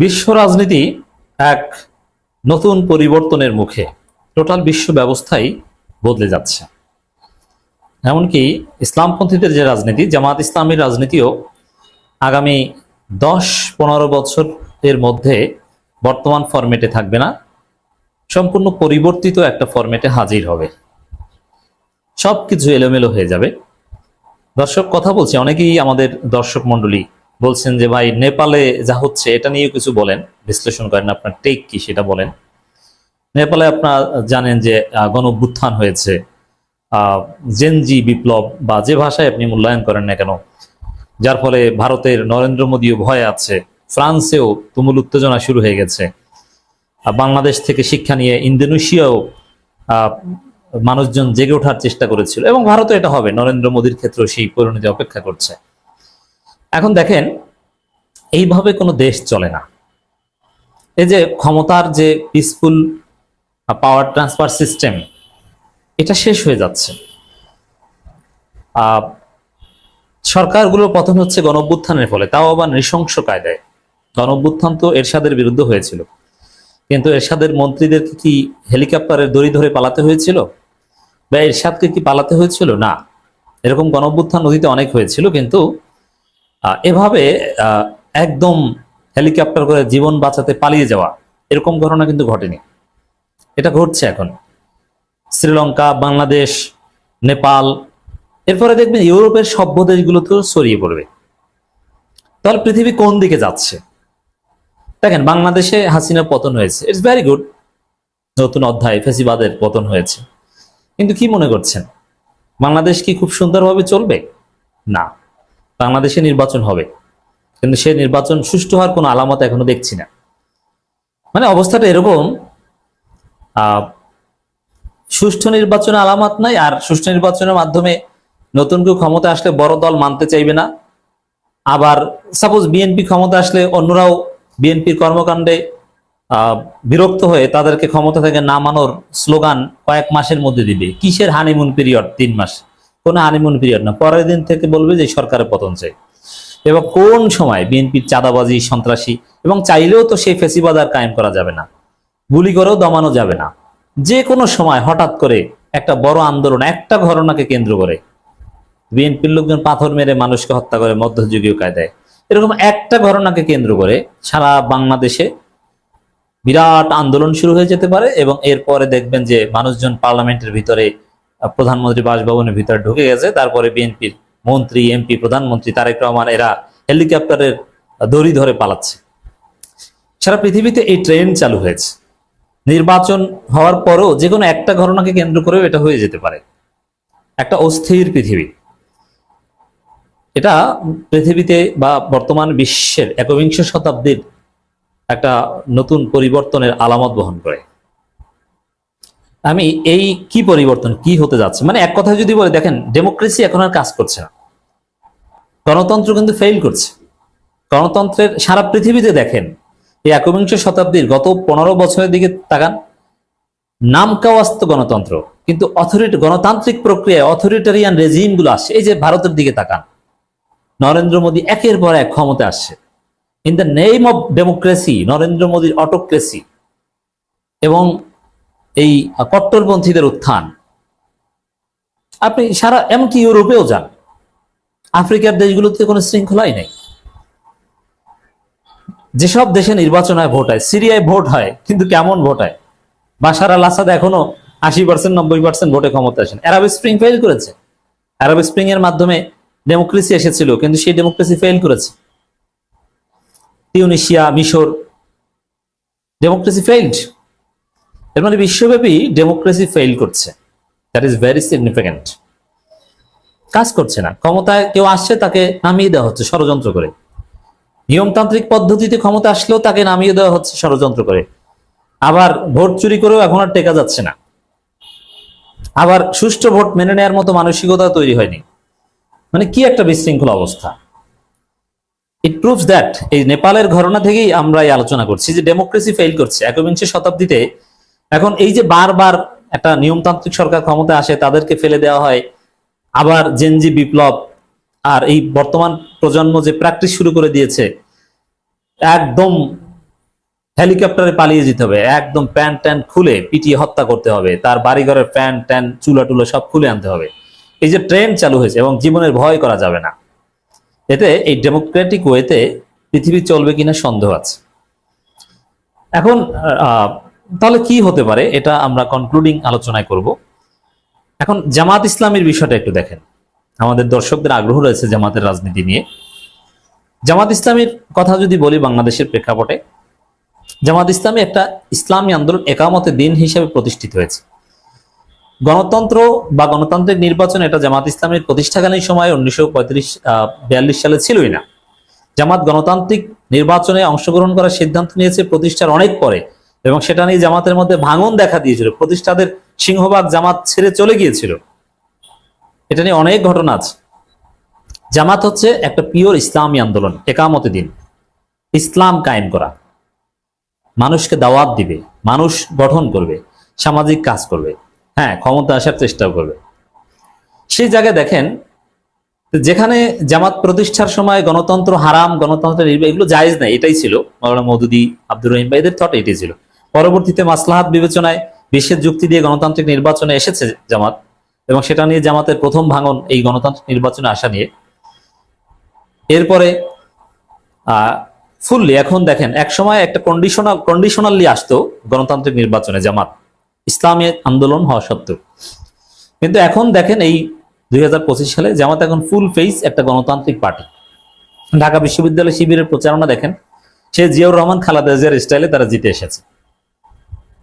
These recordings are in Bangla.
বিশ্ব রাজনীতি এক নতুন পরিবর্তনের মুখে। টোটাল বিশ্ব ব্যবস্থাই বদলে যাচ্ছে। এমনকি ইসলামপন্থীদের যে রাজনীতি, জামাত ইসলামীর রাজনীতিও আগামী দশ পনেরো বছরের মধ্যে বর্তমান ফরম্যাটে থাকবে না। সম্পূর্ণ পরিবর্তিত একটা ফরম্যাটে হাজির হবে। সব কিছু এলোমেলো হয়ে যাবে। দর্শক, কথা বলছি, অনেকেই আমাদের দর্শক মণ্ডলী বলছেন যে, ভাই, নেপালে যা হচ্ছে, এটা নিয়ে কিছু বলেন। বিশ্লেষণ করেন আপনার টেক কি সেটা বলেন। নেপালে আপনারা জানেন যে গণ হয়েছে। জেনজি বিপ্লব বা যে ভাষায় আপনি মূল্যায়ন করেন না কেন, যার ফলে ভারতের নরেন্দ্র মোদীও ভয় আছে। ফ্রান্সেও তুমুল উত্তেজনা শুরু হয়ে গেছে। বাংলাদেশ থেকে শিক্ষা নিয়ে ইন্দোনেশিয়াও মানুষজন জেগে ওঠার চেষ্টা করেছিল। এবং ভারতও এটা হবে। নরেন্দ্র মোদীর ক্ষেত্রেও সেই পরিণতি অপেক্ষা করছে। এখন দেখেন এইভাবে কোনো দেশ চলে না। এই যে ক্ষমতার যে পিসফুল পাওয়ার ট্রান্সফার সিস্টেম এটা শেষ হয়ে যাচ্ছে। আহ, সরকারগুলোর পতন হচ্ছে গণঅভ্যুত্থানের ফলে তাও আবার নৃশংস কায়দায়। গণঅভ্যুত্থান তো এরশাদের বিরুদ্ধে হয়েছিল। কিন্তু এরশাদের মন্ত্রীদেরকে কি হেলিকপ্টারের দড়ি ধরে পালাতে হয়েছিল? বা এরশাদকে কি পালাতে হয়েছিল? না। এরকম গণঅভ্যুত্থান নদীতে অনেক হয়েছিল কিন্তু এভাবে একদম হেলিকপ্টার করে জীবন বাঁচাতে পালিয়ে যাওয়া, এরকম ঘটনা কিন্তু ঘটেনি। এটা ঘটছে এখন। শ্রীলঙ্কা, বাংলাদেশ, নেপাল, এরপরে দেখবেন ইউরোপের সভ্য দেশগুলোতেও ছড়িয়ে পড়বে। তাহলে পৃথিবী কোন দিকে যাচ্ছে? দেখেন, বাংলাদেশে হাসিনার পতন হয়েছে। ইটস ভেরি গুড নতুন অধ্যায়, ফেসিবাদের পতন হয়েছে। কিন্তু কি মনে করছেন? বাংলাদেশ কি খুব সুন্দরভাবে চলবে? না। বাংলাদেশে নির্বাচন হবে। কিন্তু সেই নির্বাচন সুষ্ঠু হওয়ার কোনো আলামত এখনও দেখছি না। মানে অবস্থাটা এরকম সুষ্ঠু নির্বাচনে আলামত নাই, আর সুষ্ঠু নির্বাচনের মাধ্যমে নতুন কেউ ক্ষমতা আসলে বড় দল মানতে চাইবে না। আবার সাপোজ বিএনপি ক্ষমতা আসলে অন্যরাও বিএনপির কর্মকাণ্ডে বিরক্ত হয়ে তাদেরকে ক্ষমতা থেকে নামানোর স্লোগান কয়েক মাসের মধ্যে দিবে। কিসের হানিমুন পিরিয়ড তিন মাস। কোনো হানিমুন পিরিয়ড না, পরের দিন থেকে বলবে যে সরকারের পতন চাই। এবং কোন সময় বিএনপির চাঁদাবাজি, সন্ত্রাসী, এবং চাইলেও তো সেই ফেসিবাদ আর কায়েম করা যাবে না, গুলি করেও দমানো যাবে না। যে কোনো সময় হঠাৎ করে একটা বড় আন্দোলন, একটা ঘটনাকে কেন্দ্র করে বিএনপির লোকজন পাথর মেরে মানুষকে হত্যা করে মধ্যযুগীয় কায়দায়। এরকম একটা ঘটনাকে কেন্দ্র করে সারা বাংলাদেশে বিরাট আন্দোলন শুরু হয়ে যেতে পারে এবং এরপরে দেখবেন যে মানুষজন পার্লামেন্টের ভিতরে প্রধানমন্ত্রী বাসভবনের ভিতরে ঢুকে গেছে। তারপরে বিএনপির মন্ত্রী, এমপি, প্রধানমন্ত্রী তারেক রহমান, এরা হেলিকপ্টারের দড়ি ধরে পালাচ্ছে। সারা পৃথিবীতে এই ট্রেন চালু হয়েছে। নির্বাচন হওয়ার পরও যে কোনো একটা ঘটনাকে কেন্দ্র করেও এটা হয়ে যেতে পারে। একটা অস্থির পৃথিবী। এটা পৃথিবীতে বা বর্তমান বিশ্বের একবিংশ শতাব্দীর একটা নতুন পরিবর্তনের আলামত বহন করে। আমি এই কি পরিবর্তন, কি হতে যাচ্ছে? মানে এক কথা যদি বলে, দেখেন ডেমোক্রেসি এখন আর কাজ করছে না। গণতন্ত্র কিন্তু ফেল করছে। গণতন্ত্রের সারা পৃথিবীতে দেখেন, এই একবিংশ শতাব্দীর গত পনেরো বছরের দিকে তাকান, নাম কাওয়াস্ত গণতন্ত্র, কিন্তু অথরিটি, গণতান্ত্রিক প্রক্রিয়ায় অথরিটারিয়ান রেজিমগুলো আসছে। এই যে ভারতের দিকে তাকান, নরেন্দ্র মোদী একের পর এক ক্ষমতা আসছে। In the name of democracy, Narendra মোদীর অটোক্রেসি, এবং এই কট্টরপন্থীদের উত্থান। আপনি সারা, এমনকি ইউরোপেও যান। আফ্রিকার দেশগুলোতে কোনো শৃঙ্খলাই নেই। যেসব দেশে নির্বাচন হয়, ভোট হয়, সিরিয়ায় ভোট হয়, কিন্তু কেমন ভোট হয়? বাসার আল আসাদ এখনও আশি পার্সেন্ট নব্বই পার্সেন্ট ভোটে ক্ষমতা আসেন। অ্যারাব স্প্রিং ফেল করেছে। অ্যারাব স্প্রিং এর মাধ্যমে ডেমোক্রেসি এসেছিল, কিন্তু সেই ডেমোক্রেসি ফেল করেছে। টিউনিশিয়া মিশর ডেমোক্রেসি ফেইল্ড এর মানে বিশ্বব্যাপী ডেমোক্রেসি ফেইল করছে। দ্যাট ইজ ভেরি সিগনিফিক্যান্ট কাজ করছে না। ক্ষমতায় কেউ আসছে, তাকে নামিয়ে দেওয়া হচ্ছে ষড়যন্ত্র করে। নিয়মতান্ত্রিক পদ্ধতিতে ক্ষমতা আসলেও তাকে নামিয়ে দেওয়া হচ্ছে ষড়যন্ত্র করে। আবার ভোট চুরি করেও এখন আর টেকা যাচ্ছে না। আবার সুষ্ঠু ভোট মেনে নেওয়ার মতো মানসিকতা তৈরি হয়নি। মানে কি একটা বিশৃঙ্খল অবস্থা। ইট প্রুভস দ্যাট এই নেপালের ঘটনা থেকেই আমরা এই আলোচনা করছি যে ডেমোক্রেসি ফেল করছে। একবিংশ শতাব্দীতে এখন এই যে বারবার একটা নিয়মতান্ত্রিক সরকার ক্ষমতা আসে, তাদেরকে ফেলে দেওয়া হয়, আবার জেনজি বিপ্লব আর এই বর্তমান প্রজন্ম যে প্র্যাকটিস শুরু করে দিয়েছে, একদম হেলিকপ্টারে পালিয়ে যেতে হবে, একদম প্যান্ট ট্যান্ট খুলে পিটিয়ে হত্যা করতে হবে, তার বাড়িঘরের প্যান্ট ট্যান্ট চুলা টুলা সব খুলে আনতে হবে। এই যে ট্রেন চালু হয়েছে এবং জীবনের ভয় করা যাবে না। এতে এই ডেমোক্রেটিক ওয়েতে পৃথিবী চলবে কিনা সন্দেহ আছে। এখন তাহলে কি হতে পারে? এটা আমরা কনক্লুডিং আলোচনায় করব। এখন জামাত ইসলামের বিষয়টা একটু দেখেন। আমাদের দর্শকদের আগ্রহ রয়েছে জামাতের রাজনীতি নিয়ে। জামাত ইসলামের কথা যদি বলি বাংলাদেশের প্রেক্ষাপটে, জামাত ইসলামী একটা ইসলামী আন্দোলন একামতে দিন হিসেবে প্রতিষ্ঠিত হয়েছে। গণতন্ত্র বা গণতান্ত্রিক নির্বাচন এটা জামাত ইসলামের প্রতিষ্ঠাকালীন সময় উনিশশো পঁয়ত্রিশ বিয়াল্লিশ সালে ছিলই না। জামাত গণতান্ত্রিক নির্বাচনে অংশগ্রহণ করার সিদ্ধান্ত নিয়েছে, প্রতিষ্ঠার অনেক পরে এবং সেটা নিয়ে জামাতের মধ্যে ভাঙন দেখা দিয়েছিল। প্রতিষ্ঠাদের সিংহভাগ জামাত ছেড়ে চলে গিয়েছিল। এটা নিয়ে অনেক ঘটনা আছে। জামাত হচ্ছে একটা পিওর ইসলামী আন্দোলন, একামতে দিন। ইসলাম কায়েম করা। মানুষকে দাওয়াত দিবে, মানুষ গঠন করবে, সামাজিক কাজ করবে হ্যাঁ ক্ষমতা আসার চেষ্টাও করবে। সেই জায়গায় দেখেন, যেখানে জামাত প্রতিষ্ঠার সময় গণতন্ত্র হারাম গণতন্ত্র এগুলো জায়েজ নাই, এটাই ছিল। মৌলানা মৌদুদি আব্দুর রহিম ভাই, এদের থট এটাই ছিল। পরবর্তীতে মাসলাহাত বিবেচনায় বিশ্বের যুক্তি দিয়ে গণতান্ত্রিক নির্বাচনে এসেছে জামাত, এবং সেটা নিয়ে জামাতের প্রথম ভাঙন এই গণতান্ত্রিক নির্বাচনে আসা নিয়ে। এরপরে ফুললি এখন দেখেন এক সময় একটা কন্ডিশনাল কন্ডিশনালি আসতো গণতান্ত্রিক নির্বাচনে জামাত, ইসলামী আন্দোলন হওয়া সত্ত্বেও। কিন্তু এখন দেখেন এই দুই হাজার পঁচিশ সালে জামাত এখন ফুল ফেস একটা গণতান্ত্রিক পার্টি। ঢাকা বিশ্ববিদ্যালয় শিবিরের প্রচারণা দেখেন, সে জিয়াউর রহমান, খালাদা জিয়ার স্টাইলে তারা জিতে এসেছে।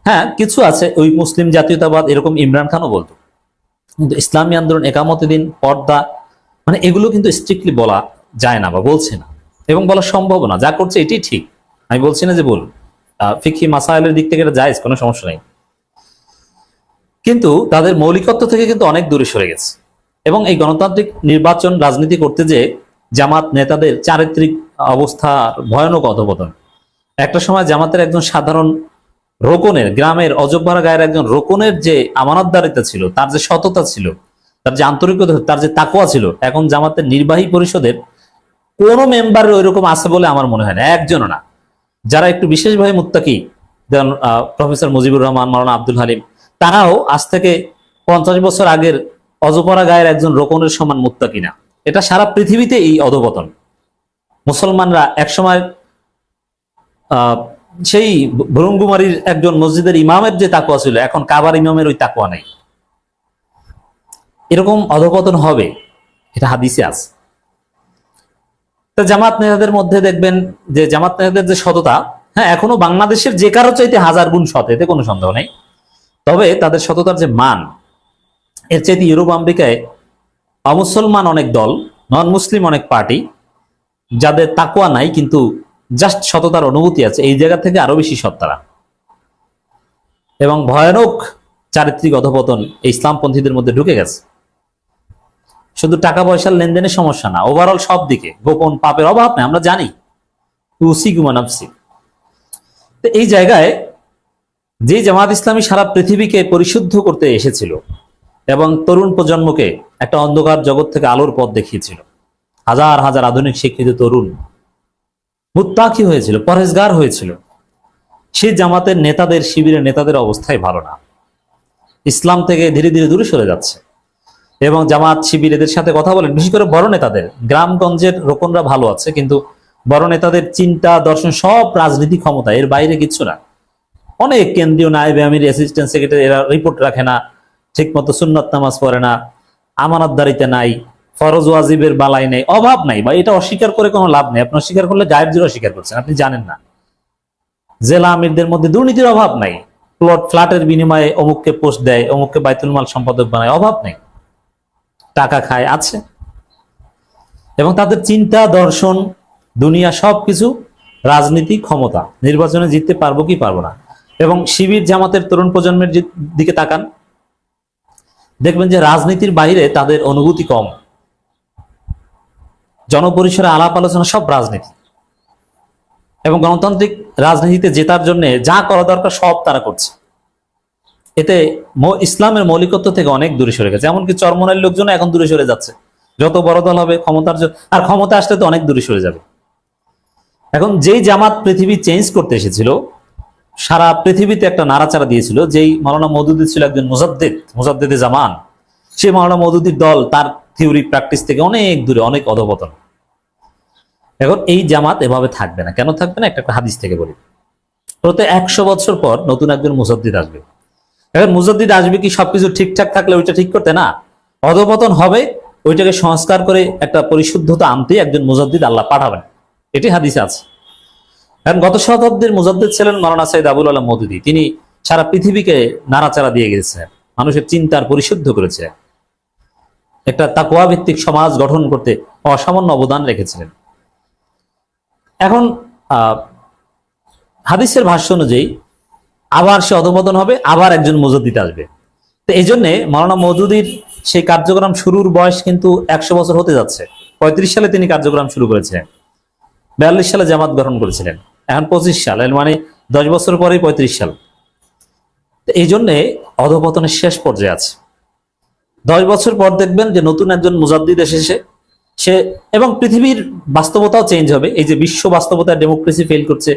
হ্যাঁ কিছু আছে। ওই মুসলিম জাতীয়তাবাদ, এরকম ইমরান খানও বলতো। কিন্তু ইসলামী আন্দোলন একামতে দিন, পর্দা মানে এগুলো কিন্তু স্ট্রিক্টলি বলা যায় না বা বলছে না। এবং বলা সম্ভব না। যা করছে এটাই ঠিক। আমি বলছি না যে বল ফিকি মাসাইলের দিক থেকে এটা যায় কোনো সমস্যা নেই। কিন্তু তাদের মৌলিকত্ব থেকে কিন্তু অনেক দূরে সরে গেছে। এবং এই গণতান্ত্রিক নির্বাচন, রাজনীতি করতে যে জামাত নেতাদের চারিত্রিক অবস্থা ভয়ানক অধপতন। একটা সময় জামাতের একজন সাধারণ রোকনের, গ্রামের অজব্বারা গায়ের একজন রোকনের যে আমানতদারিতা ছিল, তার যে সততা ছিল, তার যে আন্তরিকতা তার যে তাকোয়া ছিল, এখন জামাতের নির্বাহী পরিষদের কোনো মেম্বারের ওইরকম আছে বলে আমার মনে হয় না, একজনও না। যারা একটু বিশেষভাবে মুত্তাকি, যেমন প্রফেসর মুজিবুর রহমান মাওলানা আব্দুল হালিম, তারাও আজ থেকে পঞ্চাশ বছর আগের অজপরা গায়ের একজন রোকনের সমান মুত্তাকি না। এটা সারা পৃথিবীতে এই অধপতন। মুসলমানরা একসময়, আহ সেই ভরঙ্গুমারির একজন মসজিদের ইমামের যে তাকুয়া ছিল, এখন কাবার ইমামের ওই তাকুয়া নাই। এরকম অধপতন হবে, এটা হাদিসে তো জামাত নেতাদের মধ্যে দেখবেন যে, জামাত নেতাদের যে সততা হ্যাঁ এখনও বাংলাদেশের যে কারও চাইতে হাজার গুণ সত এতে কোনো সন্দেহ নেই। তবে তাদের সততার যে মান, এর চাইতে ইউরোপ, আমেরিকায় অমুসলমান অনেক দল নন মুসলিম অনেক পার্টি, যাদের তাকুয়া নাই, কিন্তু জাস্ট সততার অনুভূতি আছে। এই জায়গা থেকে আরও বেশি সৎ তারা। এবং ভয়ানক চারিত্রিক অধপতন ইসলামপন্থীদের মধ্যে ঢুকে গেছে। শুধু টাকা পয়সার লেনদেনের সমস্যা না ওভারঅল সব দিকে। গোপন পাপের অভাব নেই আমরা জানি। এই জায়গায় যে জামাত ইসলামী সারা পৃথিবীকে পরিশুদ্ধ করতে এসেছিল এবং তরুণ প্রজন্মকে একটা অন্ধকার জগৎ থেকে আলোর পথ দেখিয়েছিল। হাজার হাজার আধুনিক শিক্ষিত তরুণ মুত্তাকি হয়েছিল পরেজগার হয়েছিল। সে জামাতের নেতাদের শিবিরের নেতাদের অবস্থাই ভালো না। ইসলাম থেকে ধীরে ধীরে দূরে সরে যাচ্ছে। এবং জামাত শিবির এদের সাথে কথা বলেন, বিশেষ করে বড় নেতাদের। গ্রামগঞ্জের রোকনরা ভালো আছে, কিন্তু বড় নেতাদের চিন্তা, দর্শন সব রাজনীতি ক্ষমতা, এর বাইরে কিচ্ছু না। অনেক কেন্দ্রীয় নায়েবে আমির অ্যাসিস্ট্যান্ট সেক্রেটারি এরা রিপোর্ট রাখে না ঠিক মতো সুন্নত নামাজ পড়ে না, আমানতদারিতে নাই। ফরজ ওয়াজিবের বালাই নেই, অভাব নাই বা এটা অস্বীকার করে কোনো লাভ নেই। আপনি অস্বীকার করলে গায়েব জোর অস্বীকার করছেন, আপনি জানেন না। জেলা আমিরদের মধ্যে দুর্নীতির অভাব নাই। প্লট, ফ্ল্যাটের বিনিময়ে অমুককে পোস্ট দেয়, অমুককে বাইতুল মাল সম্পাদক বানায়, অভাব নেই। টাকা খায়, আছে। এবং তাদের চিন্তা, দর্শন, দুনিয়া সবকিছু রাজনীতি, ক্ষমতা, নির্বাচনে জিততে পারব কি পারব না। এবং শিবির জামাতের তরুণ প্রজন্মের দিকে তাকান, দেখবেন যে রাজনীতির বাইরে তাদের অনুভূতি কম। জনপরিসরে আলাপ আলোচনা সব রাজনীতি। এবং গণতান্ত্রিক রাজনীতিতে জেতার জন্য যা করা দরকার সব তারা করছে। এতে ইসলামের মৌলিকত্ব থেকে অনেক দূরে সরে গেছে। এমনকি চরমনের লোকজন এখন দূরে সরে যাচ্ছে। যত বড় দল হবে, ক্ষমতার আর ক্ষমতা আসলে তো অনেক দূরে সরে যাবে। এখন যেই জামাত পৃথিবী চেঞ্জ করতে এসেছিল, সারা পৃথিবীতে একটা নাড়াচাড়া দিয়েছিল। যেই মাওলানা মৌদুদি ছিল একজন মুজাদ্দিদ, মুজাদ্দিদে জামান। সেই মাওলানা মৌদুদির দল তার থিওরি প্র্যাকটিস থেকে অনেক দূরে, অনেক অধপতন। এখন এই জামাত এভাবে থাকবে না। কেন থাকবে না? একটা হাদিস থেকে বলি। প্রতি একশো বছর পর নতুন একজন মুজাদ্দিদ আসবে। এখন মুজাদ্দিদ আসবে কি সবকিছু ঠিকঠাক থাকলে ওইটা ঠিক করতে? না। অধপতন হবে, ওইটাকে সংস্কার করে একটা পরিশুদ্ধতা আনতে একজন মুজাদ্দিদ আল্লাহ পাঠাবেন। এটি হাদিস আছে। কারণ গত শতাব্দীর মুজাদ্দিদ ছিলেন মারানা সাইদ আবুল আলম মদুদি। তিনি সারা পৃথিবীকে নাড়াচাড়া দিয়ে গেছেন। মানুষের চিন্তার পরিশুদ্ধ করেছে। একটা তাকুয়া ভিত্তিক সমাজ গঠন করতে অসামান্য অবদান রেখেছিলেন। এখন হাদিসের ভাষ্য অনুযায়ী, আবার সে অধপতন হবে, আবার একজন মুজদ্দিদ আসবে। তো এই জন্যে মাওলানা মজুদির সেই কার্যক্রম শুরুর বয়স কিন্তু একশো বছর হতে যাচ্ছে। পঁয়ত্রিশ সালে তিনি কার্যক্রম শুরু করেছিলেন। বিয়াল্লিশ সালে জামাত গঠন করেছিলেন। এখন পঁচিশ সাল মানে দশ বছর পরেই পঁয়ত্রিশ সাল। এই জন্যে অধপতনের শেষ পর্যায়ে আছে। দশ বছর পর দেখবেন যে নতুন একজন মুজাদ্দিদ এসেছে। সে এবং পৃথিবীর বাস্তবতাও চেঞ্জ হবে। এই যে বিশ্ব বাস্তবতায় ডেমোক্রেসি ফেল করছে।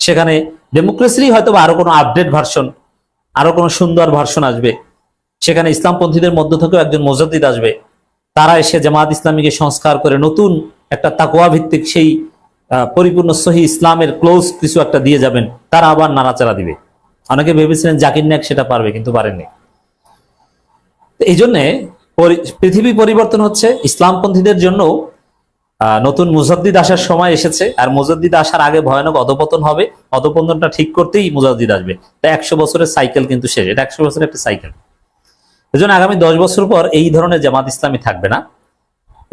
সেখানে ডেমোক্রেসিরই হয়তো আরও কোনো আপডেট ভার্সন আরও কোনো সুন্দর ভার্সন আসবে। সেখানে ইসলামপন্থীদের মধ্য থেকেও একজন মুজাদ্দিদ আসবে। তারা এসে জামাত ইসলামীকে সংস্কার করে নতুন একটা তাকোয়া ভিত্তিক সেই পরিপূর্ণ সহি ইসলামের ক্লোজ কিছু একটা দিয়ে যাবেন। তারা আবার নাড়াচাড়া দিবে। অনেকে ভেবেছিলেন জাকির নায়ক সেটা পারবে, কিন্তু পারেননি। এই জন্যে পৃথিবী পরিবর্তন হচ্ছে, ইসলামপন্থীদের জন্য নতুন মুজাদ্দিদ আসার সময় এসেছে, আর মুজাদ্দিদ আসার আগে ভয়ানক অধপতন হবে, অধপতনটা ঠিক করতেই মুজাদ্দিদ আসবে। তা একশো বছরের সাইকেল কিন্তু শেষ, এটা একশো বছরের একটা সাইকেল। এজন্য আগামী দশ বছর পর এই ধরনের জামাত ইসলামী থাকবে না,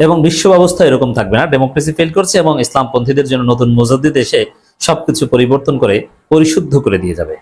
এবং বিশ্ব ব্যবস্থা এরকম থাকবে না। ডেমোক্রেসি ফেল করছে এবং ইসলামপন্থীদের জন্য নতুন মুজাদ্দিদ এসে সবকিছু পরিবর্তন করে, পরিশুদ্ধ করে দিয়ে যাবে।